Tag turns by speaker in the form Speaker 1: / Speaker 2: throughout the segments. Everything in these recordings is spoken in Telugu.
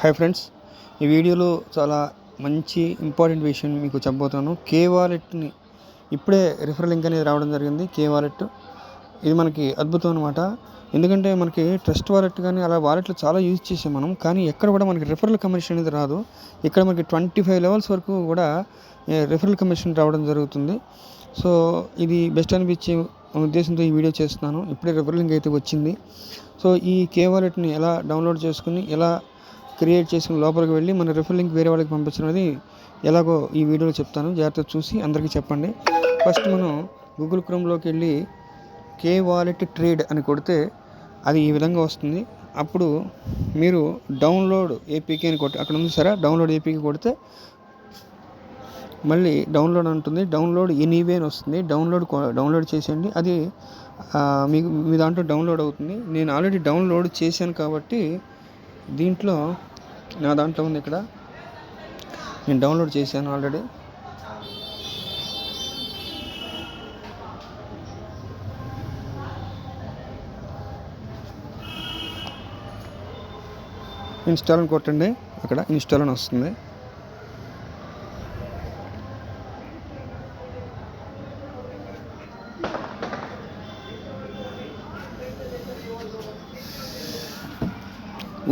Speaker 1: హాయ్ ఫ్రెండ్స్ ఈ వీడియోలో చాలా మంచి ఇంపార్టెంట్ విషయం మీకు చెప్పబోతున్నాను. కే వాలెట్ని ఇప్పుడే రిఫరల్ లింక్ అనేది రావడం జరిగింది. కే వాలెట్ ఇది మనకి అద్భుతం అనమాట ఎందుకంటే మనకి ట్రస్ట్ వాలెట్ కానీ అలా వాలెట్లు చాలా యూజ్ చేసాం మనం. కానీ ఎక్కడ కూడా మనకి రిఫరల్ కమిషన్ అనేది రాదు. ఇక్కడ మనకి ట్వంటీ ఫైవ్ లెవెల్స్ వరకు కూడా రిఫరల్ కమిషన్ రావడం జరుగుతుంది. సో ఇది బెస్ట్ అనిపించే ఉద్దేశంతో ఈ వీడియో చేస్తున్నాను. ఇప్పుడే రిఫరల్ లింక్ అయితే వచ్చింది. సో ఈ కే వాలెట్ని ఎలా డౌన్లోడ్ చేసుకుని ఎలా క్రియేట్ చేసుకుని లోపలికి వెళ్ళి మన రిఫర్ లింక్ వేరే వాళ్ళకి పంపించడం అనేది ఎలాగో ఈ వీడియోలో చెప్తాను. జాగ్రత్తగా చూసి అందరికీ చెప్పండి. ఫస్ట్ మనం గూగుల్ క్రోమ్లోకి వెళ్ళి కే వాలెట్ ట్రేడ్ అని కొడితే అది ఈ విధంగా వస్తుంది. అప్పుడు మీరు డౌన్లోడ్ ఏపీకే అని కొట్టి అక్కడ ఉంది సరే డౌన్లోడ్ ఏపీకి కొడితే మళ్ళీ డౌన్లోడ్ ఉంటుంది డౌన్లోడ్ ఎనీవే అని వస్తుంది. డౌన్లోడ్ డౌన్లోడ్ చేసేయండి. అది మీకు మీ దాంట్లో డౌన్లోడ్ అవుతుంది. నేను ఆల్రెడీ డౌన్లోడ్ చేశాను కాబట్టి దీంట్లో నా దాంట్లో ఉంది ఇక్కడ. నేను డౌన్లోడ్ చేశాను ఆల్రెడీ. ఇన్స్టాల్ అని కొట్టండి. అక్కడ ఇన్స్టాల్ అని వస్తుంది.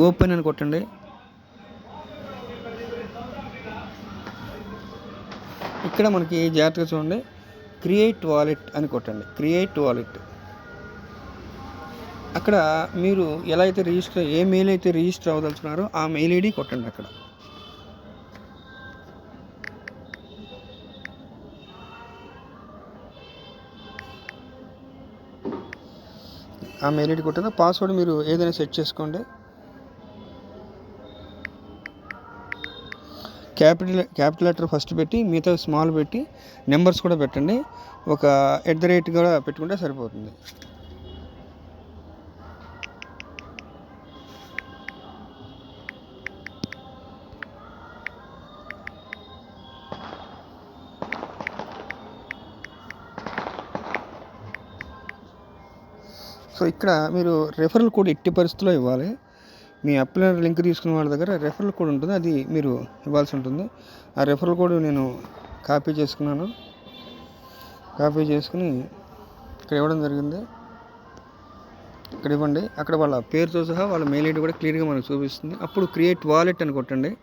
Speaker 1: ఓపెన్ అని కొట్టండి. ఇక్కడ మనకి జాగ్రత్తగా చూడండి. క్రియేట్ వాలెట్ అని కొట్టండి. Create wallet. అక్కడ మీరు ఎలా అయితే రిజిస్టర్ ఏ మెయిల్ అయితే రిజిస్టర్ అవ్వదలుచున్నారో ఆ మెయిల్ ఐడి కొట్టండి అక్కడ. ఆ మెయిల్ ఐడి కొట్టిన పాస్వర్డ్ మీరు ఏదైనా సెట్ చేసుకోండి. క్యాపిటల్ క్యాపిటల్ లెటర్ ఫస్ట్ పెట్టి మిగతా స్మాల్ పెట్టి నెంబర్స్ కూడా పెట్టండి. ఒక ఎట్ ద రేట్ కూడా పెట్టుకుంటే సరిపోతుంది. సో ఇక్కడ మీరు రెఫరల్ కోడ్ ఎట్టి పరిస్థితుల్లో ఇవ్వాలి. మీ అప్లైనర్ లింక్ తీసుకున్న వాళ్ళ దగ్గర రెఫరల్ కోడ్ ఉంటుంది. అది మీరు ఇవ్వాల్సి ఉంటుంది. ఆ రెఫరల్ కోడ్ నేను కాపీ చేసుకున్నాను. కాపీ చేసుకుని ఇక్కడ ఇవ్వడం జరిగింది. ఇక్కడ ఇవ్వండి. అక్కడ వాళ్ళ పేరుతో సహా వాళ్ళ మెయిల్ ఐడి కూడా క్లియర్గా మనకు చూపిస్తుంది. అప్పుడు క్రియేట్ వాలెట్ అని కొట్టండి.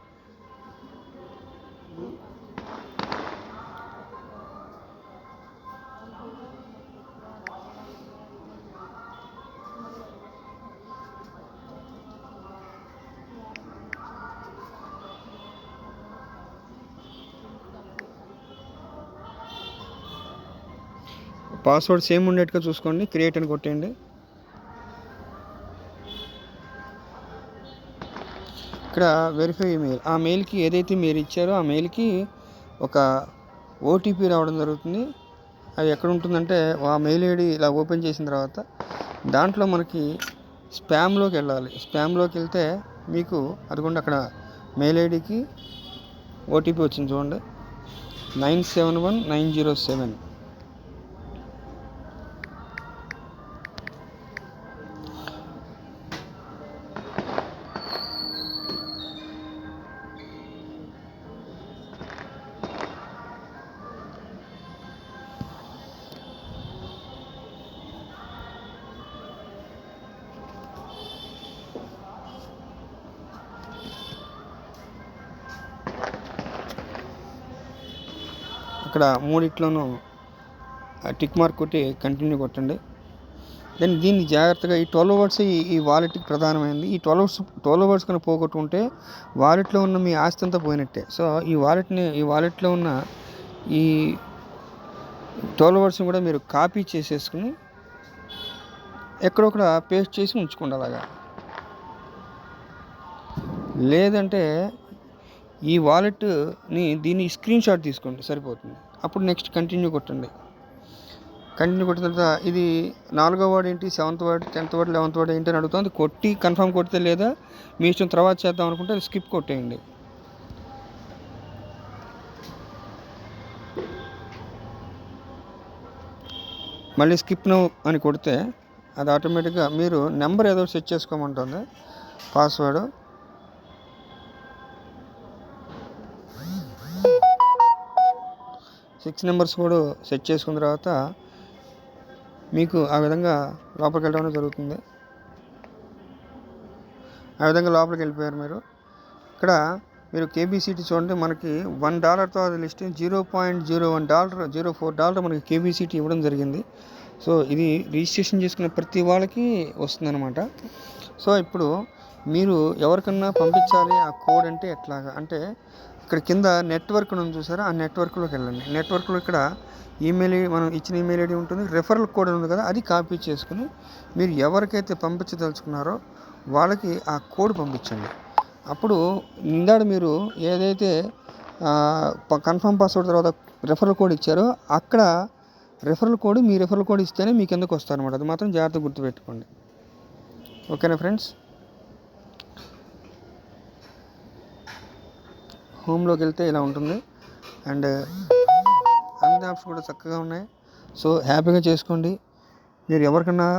Speaker 1: పాస్వర్డ్ సేమ్ ఉండేట్టుగా చూసుకోండి క్రియేట్ అని కొట్టేయండి. ఇక్కడ వెరిఫై మెయిల్ ఆ మెయిల్కి ఏదైతే మీరు ఇచ్చారో ఆ మెయిల్కి ఒక ఓటీపీ రావడం జరుగుతుంది. అది ఎక్కడ ఉంటుందంటే ఆ మెయిల్ ఐడి ఇలా ఓపెన్ చేసిన తర్వాత దాంట్లో మనకి స్పామ్లోకి వెళ్ళాలి. స్పామ్లోకి వెళ్తే మీకు అదిగోండి అక్కడ మెయిల్ ఐడికి ఓటీపీ వచ్చింది చూడండి. Nine seven one nine zero seven ఇక్కడ మూడిట్లోనూ టిక్ మార్క్ కొట్టి కంటిన్యూ కొట్టండి. దెన్ దీన్ని జాగ్రత్తగా ఈ ట్వెల్వ్ వర్డ్స్ ఈ ఈ వాలెట్కి ప్రధానమైనది ఈ ట్వెల్వ్ వర్డ్స్ ట్వెల్వ్ వర్డ్స్ కనుక పోగొట్టుకుంటే వాలెట్లో ఉన్న మీ ఆస్తి అంతా పోయినట్టే. సో ఈ వాలెట్ని ఈ వాలెట్లో ఉన్న ఈ ట్వెల్వ్ వర్డ్స్ని కూడా మీరు కాపీ చేసేసుకుని ఎక్కడొక్కడ పేస్ట్ చేసి ఉంచుకోండి అలాగా. లేదంటే ఈ వాలెట్ని దీన్ని స్క్రీన్ షాట్ తీసుకోండి సరిపోతుంది. అప్పుడు నెక్స్ట్ కంటిన్యూ కొట్టండి. కంటిన్యూ కొట్టిన తర్వాత ఇది నాలుగో వర్డ్ ఏంటి seventh word tenth word eleventh word ఏంటి అని అడుగుతుంది కొట్టి కన్ఫర్మ్ కొడితే లేదా మీ ఇష్టం తర్వాత చేద్దాం అనుకుంటే అది స్కిప్ కొట్టేయండి. మళ్ళీ స్కిప్ నో అని కొడితే అది ఆటోమేటిక్గా మీరు నెంబర్ ఏదో సెట్ చేసుకోమంటుంది పాస్వర్డ్ సిక్స్ నెంబర్స్ కూడా సెట్ చేసుకున్న తర్వాత మీకు ఆ విధంగా లోపలికి వెళ్ళడం జరుగుతుంది. ఆ విధంగా లోపలికి వెళ్ళిపోయారు మీరు. ఇక్కడ మీరు కేబీసీటీ చూడండి మనకి వన్ డాలర్తో అది list zero point zero one dollar zero four dollar మనకి కేబీసీటీ ఇవ్వడం జరిగింది. సో ఇది రిజిస్ట్రేషన్ చేసుకున్న ప్రతి వాళ్ళకి వస్తుందన్నమాట. సో ఇప్పుడు మీరు ఎవరికన్నా పంపించాలి ఆ కోడ్ అంటే ఎట్లాగా? అంటే ఇక్కడ కింద నెట్వర్క్ నుంచి చూసారా? ఆ నెట్వర్క్లోకి వెళ్ళండి. నెట్వర్క్లో ఇక్కడ ఈమెయిల్ మనం ఇచ్చిన ఈమెయిల్ ఐడి ఉంటుంది. రెఫరల్ కోడ్ ఉంది కదా అది కాపీ చేసుకుని మీరు ఎవరికైతే పంపించదలుచుకున్నారో వాళ్ళకి ఆ కోడ్ పంపించండి. అప్పుడు ఇందాడ మీరు ఏదైతే కన్ఫర్మ్ పాస్వర్డ్ తర్వాత రెఫరల్ కోడ్ ఇచ్చారో అక్కడ రెఫరల్ కోడ్ మీ రెఫరల్ కోడ్ ఇస్తేనే మీ కిందకు వస్తారనమాట అది మాత్రం జాగ్రత్త గుర్తుపెట్టుకోండి. ఓకేనా ఫ్రెండ్స్? హోమ్లోకి వెళ్తే ఇలా ఉంటుంది. అండ్ అన్ని యాప్స్ కూడా చక్కగా ఉన్నాయి. సో హ్యాపీగా చేసుకోండి. మీరు ఎవరికన్నా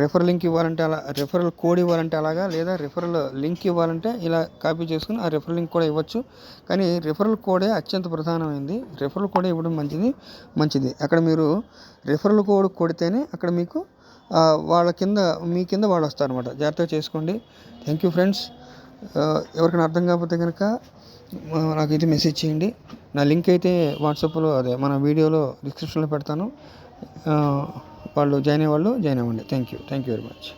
Speaker 1: రెఫరల్ లింక్ ఇవ్వాలంటే అలా రెఫరల్ కోడ్ ఇవ్వాలంటే అలాగా లేదా రెఫరల్ లింక్ ఇవ్వాలంటే ఇలా కాపీ చేసుకుని ఆ రెఫరల్ లింక్ కూడా ఇవ్వచ్చు. కానీ రెఫరల్ కోడే అత్యంత ప్రధానమైంది. రెఫరల్ కోడే ఇవ్వడం మంచిది మంచిది. అక్కడ మీరు రెఫరల్ కోడ్ కొడితేనే అక్కడ మీకు వాళ్ళ కింద మీ కింద వాళ్ళు వస్తారనమాట జాగ్రత్తగా చేసుకోండి. థ్యాంక్ యూ ఫ్రెండ్స్ ఎవరికైనా అర్థం కాకపోతే కనుక నాకైతే మెసేజ్ చేయండి. నా లింక్ అయితే వాట్సాప్లో అదే మన వీడియోలో డిస్క్రిప్షన్లో పెడతాను. వాళ్ళు జాయిన్ అయ్యే వాళ్ళు జాయిన్ అవ్వండి. Thank you thank you very much